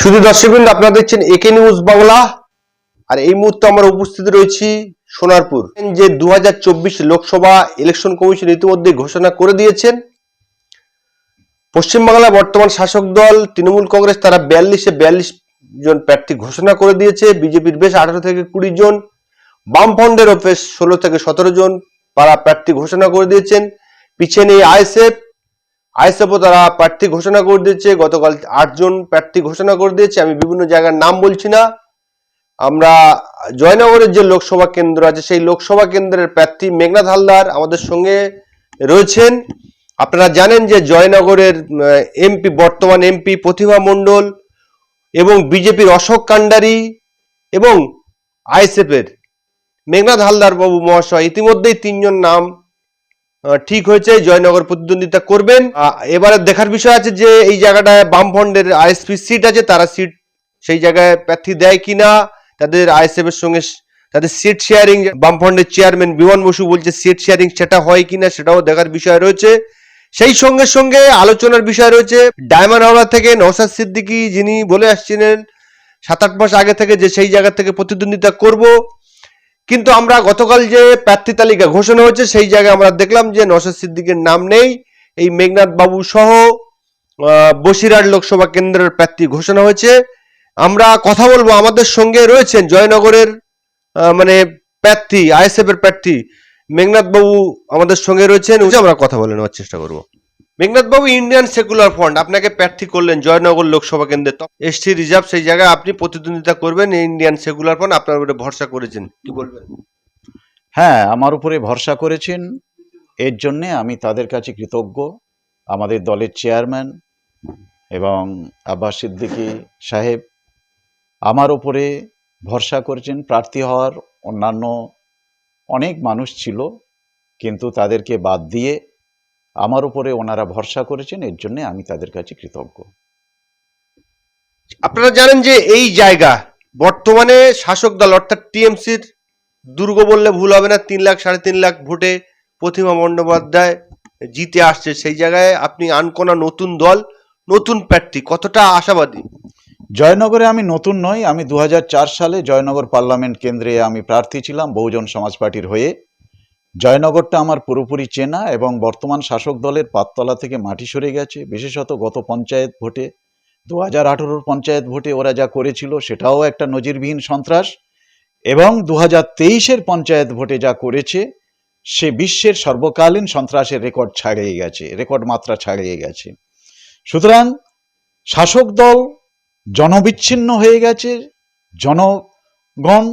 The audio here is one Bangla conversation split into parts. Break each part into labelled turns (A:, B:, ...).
A: শুধু দর্শকবৃন্দ, আপনারা দেখছেন একে নিউজ বাংলা। আর এই মুহূর্তে আমরা উপস্থিত রয়েছি সোনারপুর। যে দু হাজার চব্বিশ লোকসভা ইলেকশন কমিশন ইতিমধ্যে ঘোষণা করে দিয়েছেন। পশ্চিমবাংলা বর্তমান শাসক দল, তৃণমূল কংগ্রেস, তারা বিয়াল্লিশে বিয়াল্লিশ জন প্রার্থী ঘোষণা করে দিয়েছে। বিজেপির বেশ আঠারো থেকে কুড়ি জন। বামফ্রন্টের বেশ ষোলো থেকে সতেরো জন তারা প্রার্থী ঘোষণা করে দিয়েছেন। পিছিয়ে নেই আইএসএফ। আইএসএফও তারা প্রার্থী ঘোষণা করে দিয়েছে, গতকাল আটজন প্রার্থী ঘোষণা করে দিয়েছে, আমি বিভিন্ন জায়গার নাম বলছি না। আমরা জয়নগরের যে লোকসভা কেন্দ্র আছে, সেই লোকসভা কেন্দ্রের প্রার্থী মেঘনাথ হালদার আমাদের সঙ্গে রয়েছেন। আপনারা জানেন যে জয়নগরের এমপি, বর্তমান এমপি প্রতিভা মণ্ডল এবং বিজেপির অশোক কান্ডারি এবং আইএসএফ এর মেঘনাথ হালদার বাবু মহাশয়, ইতিমধ্যেই তিনজন নাম ঠিক হয়েছে, জয়নগর প্রতিদ্বন্দ্বিতা করবেন। এবারে দেখার বিষয় আছে যে এই জায়গাটায় বামফ্রন্টের আইএসপি সিট আছে, তারা সিট সেই জায়গায় প্রার্থী দেয় কিনা, তাদের আইএসএফ এর সঙ্গে তাদের সিট শেয়ারিং, বামফ্রন্টের চেয়ারম্যান বিমান বসু বলছে সিট শেয়ারিং সেটা হয় কিনা সেটাও দেখার বিষয় রয়েছে। সেই সঙ্গে সঙ্গে আলোচনার বিষয় রয়েছে, ডায়মন্ড হাওড়া থেকে নওসাদ সিদ্দিকী যিনি বলে আসছিলেন, সাত আট মাস আগে থেকে যে সেই জায়গা থেকে প্রতিদ্বন্দ্বিতা করব। কিন্তু আমরা গতকাল যে প্রার্থী তালিকা ঘোষণা হয়েছে, সেই জায়গায় আমরা দেখলাম যে নওশাদ সিদ্দিকের নাম নেই। এই মেঘনাথ বাবু সহ বসিরহাট লোকসভা কেন্দ্রের প্রার্থী ঘোষণা হয়েছে। আমরা কথা বলব আমাদের সঙ্গে রয়েছেন জয়নগরের মানে প্রার্থী আইএসএফ এর প্রার্থী মেঘনাথ বাবু আমাদের সঙ্গে রয়েছেন। আমরা কথা বলে নেওয়ার চেষ্টা করব। মেঘনাথ বাবু ইন্ডিয়ান সেকুলার ফ্রন্ট আপনাকে প্রার্থী করলেন জয়নগর লোকসভা কেন্দ্রে এসটি রিজার্ভ সেই জায়গায় আপনি প্রতিদ্বন্দ্বিতা করবেন ইন্ডিয়ান সেকুলার ফ্রন্ট আপনার উপরে ভরসা করেছেন, কি বলবেন?
B: হ্যাঁ আমার উপরে ভরসা করেছেন, এর জন্যে আমি তাদের কাছে কৃতজ্ঞ, আমাদের দলের চেয়ারম্যান এবং আব্বাস সিদ্দিকী সাহেব, আমার উপরে ভরসা করেছেন, প্রার্থী হওয়ার অন্যান্য অনেক মানুষ ছিল, কিন্তু তাদেরকে বাদ দিয়ে আমার উপরে ওনারা ভরসা করেছেন এর জন্যে আমি তাদের কাছে কৃতজ্ঞ।
A: আপনারা জানেন যে এই জায়গা বর্তমানে শাসক দল অর্থাৎ টিএমসির দুর্গ বললে ভুল হবে না তিন লাখ সাড়ে তিন লাখ ভোটে প্রতিমা বন্দ্যোপাধ্যায় জিতে আসছে। সেই জায়গায় আপনি আনকোনা নতুন দল নতুন প্রার্থী কতটা আশাবাদী?
B: জয়নগরে আমি নতুন নই আমি দু হাজার চার সালে জয়নগর পার্লামেন্ট কেন্দ্রে আমি প্রার্থী ছিলাম বহুজন সমাজ পার্টির হয়ে। জয়নগরটা আমার পুরোপুরি চেনা এবং বর্তমান শাসক দলের পাততলা থেকে মাটি সরে গেছে। বিশেষত গত পঞ্চায়েত ভোটে দু হাজার আঠেরোর পঞ্চায়েত ভোটে ওরা যা করেছিল সেটাও একটা নজিরবিহীন সন্ত্রাস এবং দু হাজার তেইশের পঞ্চায়েত ভোটে যা করেছে সে বিশ্বের সর্বকালীন সন্ত্রাসের রেকর্ড ছাড়িয়ে গেছে, রেকর্ড মাত্রা ছাড়িয়ে গেছে। সুতরাং শাসক দল জনবিচ্ছিন্ন হয়ে গেছে, জনগণ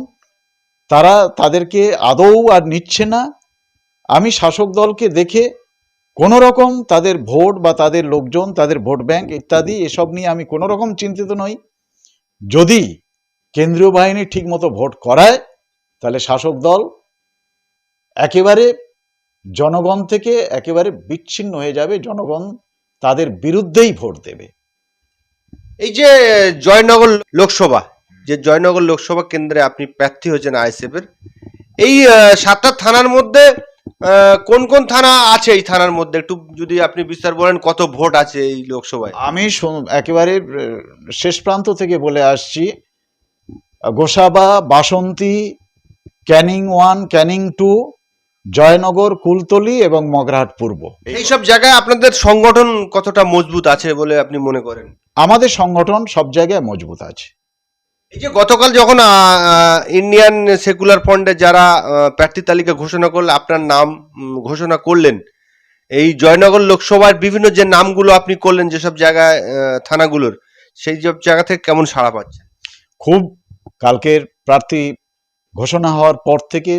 B: তারা তাদেরকে আদৌ আর নিচ্ছে না। আমি শাসক দলকে দেখে কোনো রকম তাদের ভোট বা তাদের লোকজন, তাদের ভোট ব্যাংক ইত্যাদি এসব নিয়ে আমি কোনো রকম চিন্তিত নই। যদি কেন্দ্রীয় বাহিনী ঠিকমতো ভোট করায়, তাহলে শাসক দল একেবারে জনগণ থেকে একেবারে বিচ্ছিন্ন হয়ে যাবে, জনগণ তাদের বিরুদ্ধেই ভোট দেবে।
A: এই যে জয়নগর লোকসভা, যে জয়নগর লোকসভা কেন্দ্রে আপনি প্রার্থী হয়েছেন আইএসএফ এর এই সাতটা থানার মধ্যে কোন কোন থানা আছে এই থানার মধ্যে? একটু যদি আপনি বিস্তার বলেন কত ভোট আছে এই লোকসভায়?
B: আমি একেবারে শেষ প্রান্ত থেকে বলে আসছি। গোসাবা বাসন্তী ক্যানিং ওয়ান ক্যানিং টু জয়নগর কুলতলি এবং মগরাহাট পূর্ব।
A: এইসব জায়গায় আপনাদের সংগঠন কতটা মজবুত আছে বলে আপনি মনে করেন?
B: আমাদের সংগঠন সব জায়গায় মজবুত আছে।
A: এই যে গতকাল যখন ইন্ডিয়ান সেকুলার ফ্রন্টে যারা প্রার্থী তালিকা ঘোষণা করলে, আপনার নাম ঘোষণা করলেন, এই জয়নগর লোকসভার বিভিন্ন যে নামগুলো আপনি করলেন, যেসব জায়গায় থানাগুলোর, সেই সব জায়গা থেকে কেমন সাড়া পাচ্ছে
B: খুব কালকের প্রার্থী ঘোষণা হওয়ার পর থেকে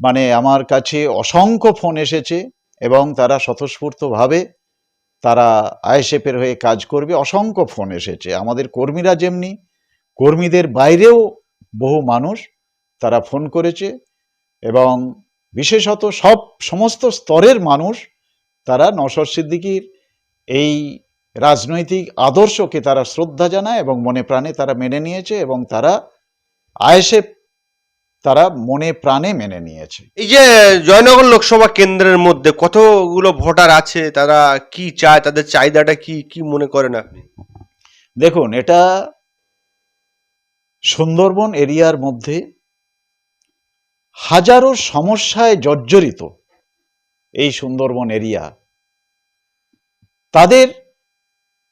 B: মানে আমার কাছে অসংখ্য ফোন এসেছে এবং তারা স্বতঃস্ফূর্তভাবে তারা আইএসএফের হয়ে কাজ করবে, অসংখ্য ফোন এসেছে। আমাদের কর্মীরা যেমনি কর্মীদের বাইরেও বহু মানুষ তারা ফোন করেছে এবং বিশেষত সব সমস্ত স্তরের মানুষ তারা নসর সিদ্দিকির এই রাজনৈতিক আদর্শকে তারা শ্রদ্ধা জানায় এবং মনে প্রাণে তারা মেনে নিয়েছে এবং তারা আইএসএফ তারা মনে প্রাণে মেনে নিয়েছে।
A: এই যে জয়নগর লোকসভা কেন্দ্রের মধ্যে কতগুলো ভোটার আছে তারা কি চায় তাদের চাহিদাটা কি কি মনে করেন আপনি?
B: দেখুন এটা সুন্দরবন এরিয়ার মধ্যে হাজারো সমস্যায় জর্জরিত এই সুন্দরবন এরিয়া। তাদের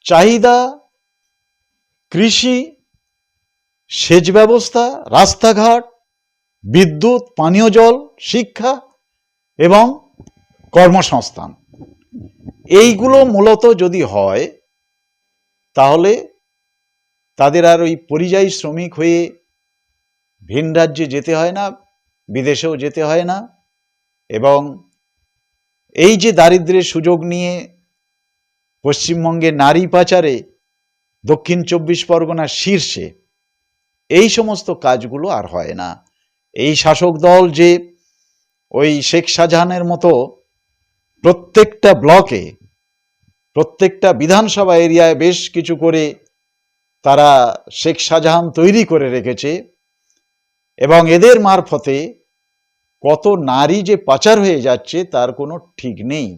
B: চাহিদা, কৃষি, সেচ ব্যবস্থা, রাস্তাঘাট, বিদ্যুৎ, পানীয় জল, শিক্ষা এবং কর্মসংস্থান। এইগুলো মূলত যদি হয়, তাহলে তাদের আর ওই পরিযায়ী শ্রমিক হয়ে ভিন রাজ্যে যেতে হয় না, বিদেশেও যেতে হয় না এবং এই যে দারিদ্রের সুযোগ নিয়ে পশ্চিমবঙ্গে নারী পাচারে দক্ষিণ চব্বিশ পরগনার শীর্ষে, এই সমস্ত কাজগুলো আর হয় না। এই শাসক দল যে ওই শেখ শাহজাহানের মতো প্রত্যেকটা ব্লকে, প্রত্যেকটা বিধানসভা এরিয়ায় বেশ কিছু করে তারা শেখ শাহজাহান তৈরি করে রেখেছে এবং এদের মারফতে কত নারী যে পাচার হয়ে যাচ্ছে তার কোনো ঠিক নেই।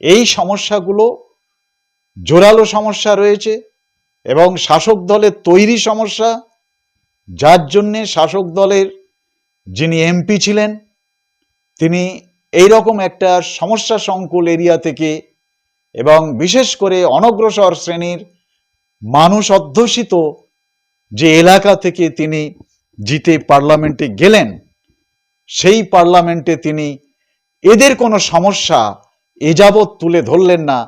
B: এই সমস্যাগুলো জোরালো সমস্যা রয়েছে এবং শাসক দলের তৈরি সমস্যা, যার জন্যে শাসক দলের যিনি এমপি ছিলেন, তিনি এই রকম একটা সমস্যা সংকুল এরিয়া থেকে এবং বিশেষ করে অনগ্রসর শ্রেণির মানুষ অধ্যুষিত যে এলাকা থেকে তিনি জিতে পার্লামেন্টে গেলেন, সেই পার্লামেন্টে তিনি এদের কোনো সমস্যা এযাবৎ তুলে ধরলেন না,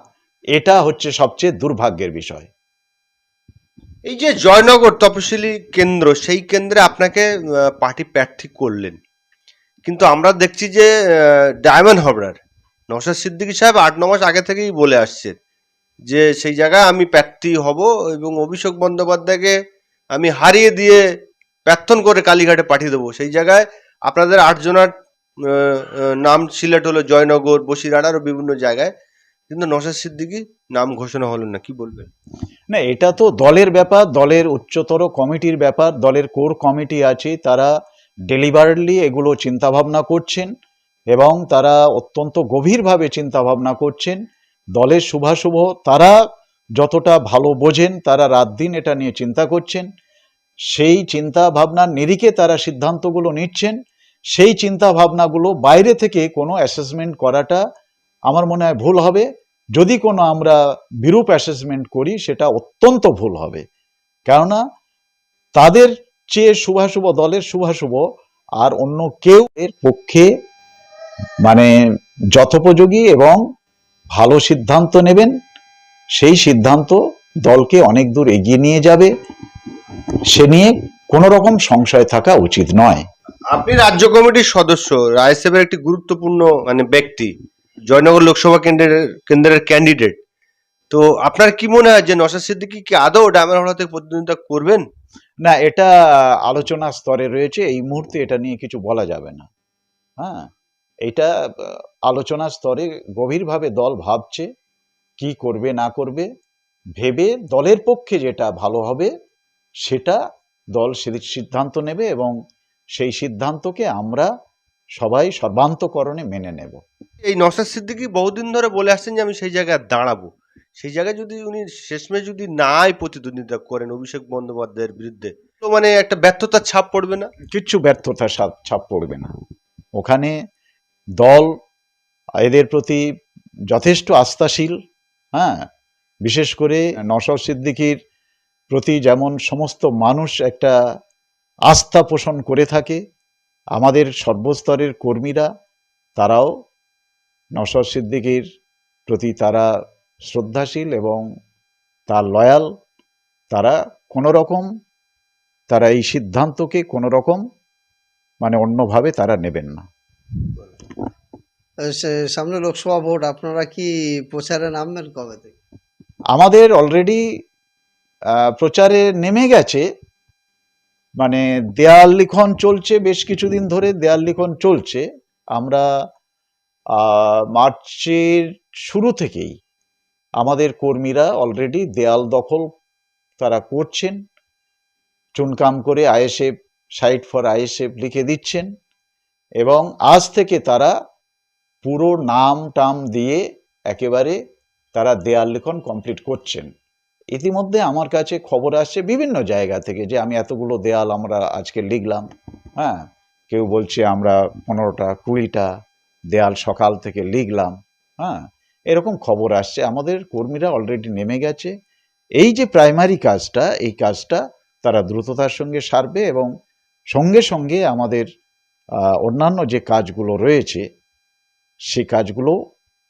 B: এটা হচ্ছে সবচেয়ে দুর্ভাগ্যের বিষয়।
A: এই যে জয়নগর তপশিলি কেন্দ্র, সেই কেন্দ্রে আপনাকে পার্টি প্রার্থী করলেন। কিন্তু আমরা দেখছি যে ডায়মন্ড হাবড়ার নওশাদ সিদ্দিকী সাহেব আট, ন মাস আগে থেকেই বলে আসছেন। যে সেই জায়গায় আমি প্রার্থী হব এবং অভিষেক বন্দ্যোপাধ্যায়কে আমি হারিয়ে দিয়ে প্রার্থন করে কালীঘাটে পাঠিয়ে দেবো। সেই জায়গায় আপনাদের আটজনার নাম সিলেট হলো জয়নগর, বসিরহাট বিভিন্ন জায়গায়। কিন্তু নওশাদ সিদ্দিকী নাম ঘোষণা হলো না, কি বলবেন?
B: না, এটা তো দলের ব্যাপার, দলের উচ্চতর কমিটির ব্যাপার, দলের কোর কমিটি আছে, তারা ডেলিভারলি এগুলো চিন্তাভাবনা করছেন এবং তারা অত্যন্ত গভীরভাবে চিন্তাভাবনা করছেন। দলের শুভাশুভ, তারা যতটা ভালো বোঝেন, তারা রাত দিন এটা নিয়ে চিন্তা করছেন। সেই চিন্তা ভাবনার নিরিখে তারা সিদ্ধান্তগুলো নিচ্ছেন। সেই চিন্তা ভাবনাগুলো বাইরে থেকে কোনো অ্যাসেসমেন্ট করাটা আমার মনে হয় ভুল হবে। যদি কোনো আমরা বিরূপ অ্যাসেসমেন্ট করি, সেটা অত্যন্ত ভুল হবে। কেননা, তাদের চেয়ে শুভাশুভ, দলের শুভাশুভ আর অন্য কেউ এর পক্ষে মানে যথোপযোগী এবং ভালো সিদ্ধান্ত নেবেন সেই সিদ্ধান্ত দলকে অনেক দূর এগিয়ে নিয়ে যাবে। সে নিয়ে কোনো রকম সংশয় থাকা উচিত নয়।
A: আপনি রাজ্য কমিটির সদস্য রায়সাহেবের একটি গুরুত্বপূর্ণ মানে ব্যক্তি জয়নগর লোকসভা কেন্দ্রের কেন্দ্রের ক্যান্ডিডেট তো আপনার কি মনে হয় যে নশা সিদ্দিকি কি আদৌ ডায়মন্ড থেকে প্রতিদ্বন্দ্বিতা করবেন?
B: না এটা আলোচনা স্তরে রয়েছে এই মুহূর্তে এটা নিয়ে কিছু বলা যাবে না। হ্যাঁ এটা আলোচনা স্তরে গভীরভাবে দল ভাবছে কি করবে না করবে। ভেবে দলের পক্ষে যেটা ভালো হবে সেটা দল সে- সিদ্ধান্ত নেবে এবং সেই সিদ্ধান্তকে আমরা সবাই সর্বান্তকরণে মেনে নেব।
A: এই নশাদ সিদ্দিকি বহুদিন ধরে বলে আসছেন যে আমি সেই জায়গায় দাঁড়াবো। সেই জায়গায় যদি উনি শেষমেশ যদি নাই প্রতিদ্বন্দ্বিতা করেন অভিষেক বন্দ্যোপাধ্যায়ের বিরুদ্ধে তো মানে একটা ব্যর্থতার ছাপ পড়বে না?
B: কিচ্ছু ব্যর্থতা ছাপ- ছাপ পড়বে না। ওখানে দল এদের প্রতি যথেষ্ট আস্থাশীল হ্যাঁ? বিশেষ করে নসর সিদ্দিকির প্রতি যেমন সমস্ত মানুষ একটা আস্থা পোষণ করে থাকে, আমাদের সর্বস্তরের কর্মীরা, তারাও নসর সিদ্দিকির প্রতি তারা শ্রদ্ধাশীল এবং তার লয়াল, তারা কোনো রকম তারা এই সিদ্ধান্তকে কোনো রকম মানে অন্যভাবে তারা নেবেন না।
C: সামনে লোকসভা ভোট, আপনারা কি প্রচারে নামবেন কবে থেকে?
B: আমাদের অলরেডি প্রচারে নেমে গেছে। মানে দেয়াল লিখন চলছে, বেশ কিছুদিন ধরে দেয়াল লিখন চলছে। আমরা মার্চের শুরু থেকেই আমাদের কর্মীরা অলরেডি দেয়াল দখল তারা করছেন। চুনকাম করে আইএসএফ, সাইট ফর আইএসএফ লিখে দিচ্ছেন। এবং আজ থেকে তারা পুরো নাম টাম দিয়ে একেবারে তারা দেয়াল লিখন কমপ্লিট করছেন। ইতিমধ্যে আমার কাছে খবর আসছে বিভিন্ন জায়গা থেকে যে আমি এতগুলো দেয়াল আমরা আজকে লিখলাম হ্যাঁ? কেউ বলছে আমরা পনেরোটা, কুড়িটা দেয়াল সকাল থেকে লিখলাম হ্যাঁ? এরকম খবর আসছে। আমাদের কর্মীরা অলরেডি নেমে গেছে। এই যে প্রাইমারি কাজটা, এই কাজটা তারা দ্রুততার সঙ্গে সারবে এবং সঙ্গে সঙ্গে আমাদের অন্যান্য যে কাজগুলো রয়েছে সে কাজগুলো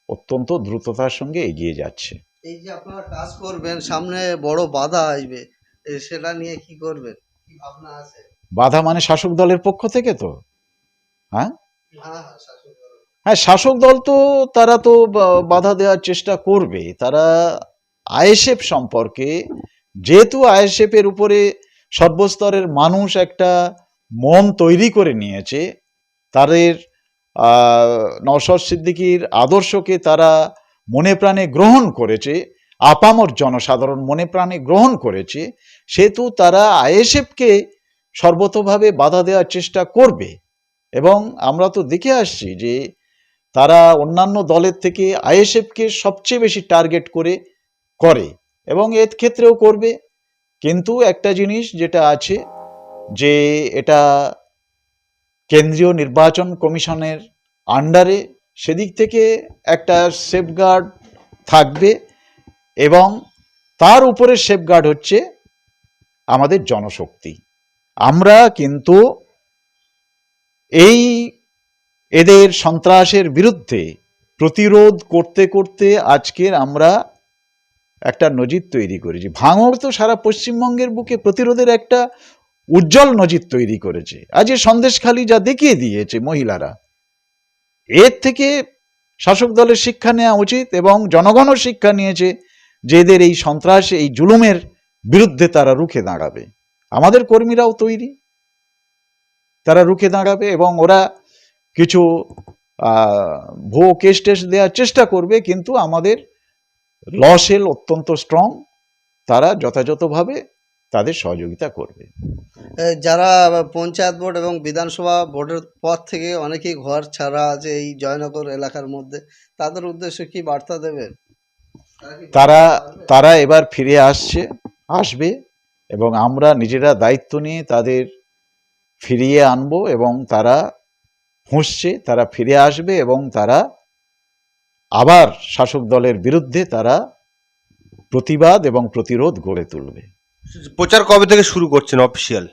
B: অত্যন্ত দ্রুততার সঙ্গে এগিয়ে যাচ্ছে।
C: এই যে আপনারা কাজ করবেন সামনে বড় বাধা আসবে সেটা নিয়ে কি করবেন? কি ভাবনা আছে?
B: বাধা মানে শাসক দলের পক্ষ থেকে তো। হ্যাঁ?
C: হ্যাঁ হ্যাঁ শাসক দল।
B: হ্যাঁ শাসক দল তো তারা তো বাধা দেওয়ার চেষ্টা করবে। তারা আইএসএফ সম্পর্কে যেহেতু আইএসএফের উপরে সর্বস্তরের মানুষ একটা মন তৈরি করে নিয়েছে তাদের নওশাদ সিদ্দিকীর আদর্শকে তারা মনে প্রাণে গ্রহণ করেছে, আপামর জনসাধারণ মনে প্রাণে গ্রহণ করেছে, সেহেতু তারা আইএসএফকে সর্বতভাবে বাধা দেওয়ার চেষ্টা করবে। এবং আমরা তো দেখে আসছি যে তারা অন্যান্য দলের থেকে আইএসএফকে সবচেয়ে বেশি টার্গেট করে করে এবং এর ক্ষেত্রেও করবে। কিন্তু একটা জিনিস যেটা আছে যে এটা কেন্দ্রীয় নির্বাচন কমিশনের আন্ডারে সেদিক থেকে একটা সেফগার্ড থাকবে এবং তার উপরে সেফগার্ড হচ্ছে আমাদের জনশক্তি। আমরা কিন্তু এই এদের সন্ত্রাসের বিরুদ্ধে প্রতিরোধ করতে করতে আজকের আমরা একটা নজির তৈরি করেছি। ভাঙড় তো সারা পশ্চিমবঙ্গের বুকে প্রতিরোধের একটা উজ্জ্বল নজির তৈরি করেছে। আজ এ সন্দেশখালি যা দেখিয়ে দিয়েছে মহিলারা, এর থেকে শাসক দলের শিক্ষা নেওয়া উচিত এবং জনগণও শিক্ষা নিয়েছে যে এদের এই সন্ত্রাস, এই জুলুমের বিরুদ্ধে তারা রুখে দাঁড়াবে। আমাদের কর্মীরাও তৈরি। তারা রুখে দাঁড়াবে এবং ওরা কিছু ভুয়ো কেস টেস্ট দেওয়ার চেষ্টা করবে, কিন্তু আমাদের লসেল অত্যন্ত স্ট্রং তারা যথাযথভাবে তাদের সহযোগিতা করবে।
C: যারা পঞ্চায়েত বোর্ড এবং বিধানসভা বোর্ডের পর থেকে অনেকেই ঘর ছাড়া আছে এই জয়নগর এলাকার মধ্যে তাদের উদ্দেশ্যে কি বার্তা দেবেন? তারা
B: তারা এবার ফিরে আসছে আসবে এবং আমরা নিজেরা দায়িত্ব নিয়ে তাদের ফিরিয়ে আনব এবং তারা ফুঁসছে তারা ফিরে আসবে এবং তারা আবার শাসক দলের বিরুদ্ধে তারা প্রতিবাদ এবং প্রতিরোধ গড়ে তুলবে।
A: প্রচার কবে থেকে শুরু করছেন অফিসিয়াল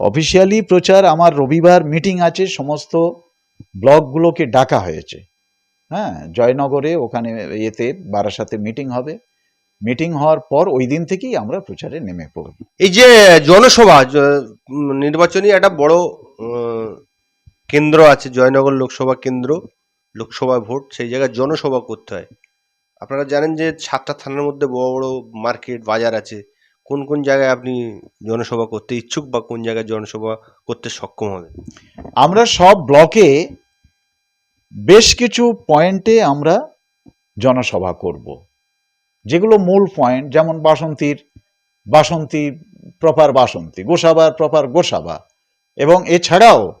B: অফিসিয়ালি প্রচার আমার রবিবার মিটিং আছে সমস্ত ব্লকগুলোকে ডাকা হয়েছে। হ্যাঁ জয়নগরে ওখানে ইয়েতে বারাসাতে মিটিং হবে। মিটিং হওয়ার পর ওই দিন থেকেই আমরা প্রচারে নেমে পড়ব।
A: এই যে জনসভা নির্বাচনী একটা বড় কেন্দ্র আছে জয়নগর লোকসভা কেন্দ্র লোকসভা ভোট সেই জায়গায় জনসভা করতে হয়। আপনারা জানেন যে সাতটা থানার মধ্যে বড় বড় মার্কেট বাজার আছে। কোন কোন জায়গায় আপনি জনসভা করতে ইচ্ছুক বা কোন জায়গায় জনসভা করতে সক্ষম হবেন?
B: আমরা সব ব্লকে বেশ কিছু পয়েন্টে আমরা জনসভা করব। যেগুলো মূল পয়েন্ট, যেমন বাসন্তীর, বাসন্তী প্রপার বাসন্তী, গোসাবার প্রপার গোসাবা। এবং এছাড়াও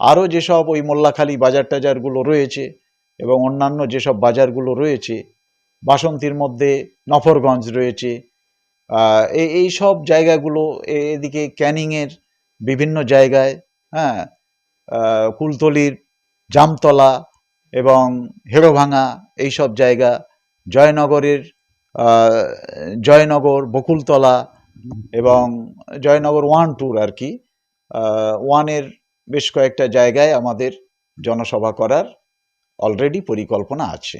B: আরও যেসব ওই মোল্লাখালী বাজার টাজারগুলো রয়েছে এবং অন্যান্য যেসব বাজারগুলো রয়েছে, বাসন্তীর মধ্যে নফরগঞ্জ রয়েছে এই সব জায়গাগুলো এদিকে ক্যানিংয়ের বিভিন্ন জায়গায় হ্যাঁ কুলতলির জামতলা এবং হেড়োভাঙা এইসব জায়গা, জয়নগরের জয়নগর বকুলতলা এবং জয়নগর ওয়ান টুর আর কি ওয়ানের বেশ কয়েকটা জায়গায় আমাদের জনসভা করার অলরেডি পরিকল্পনা আছে।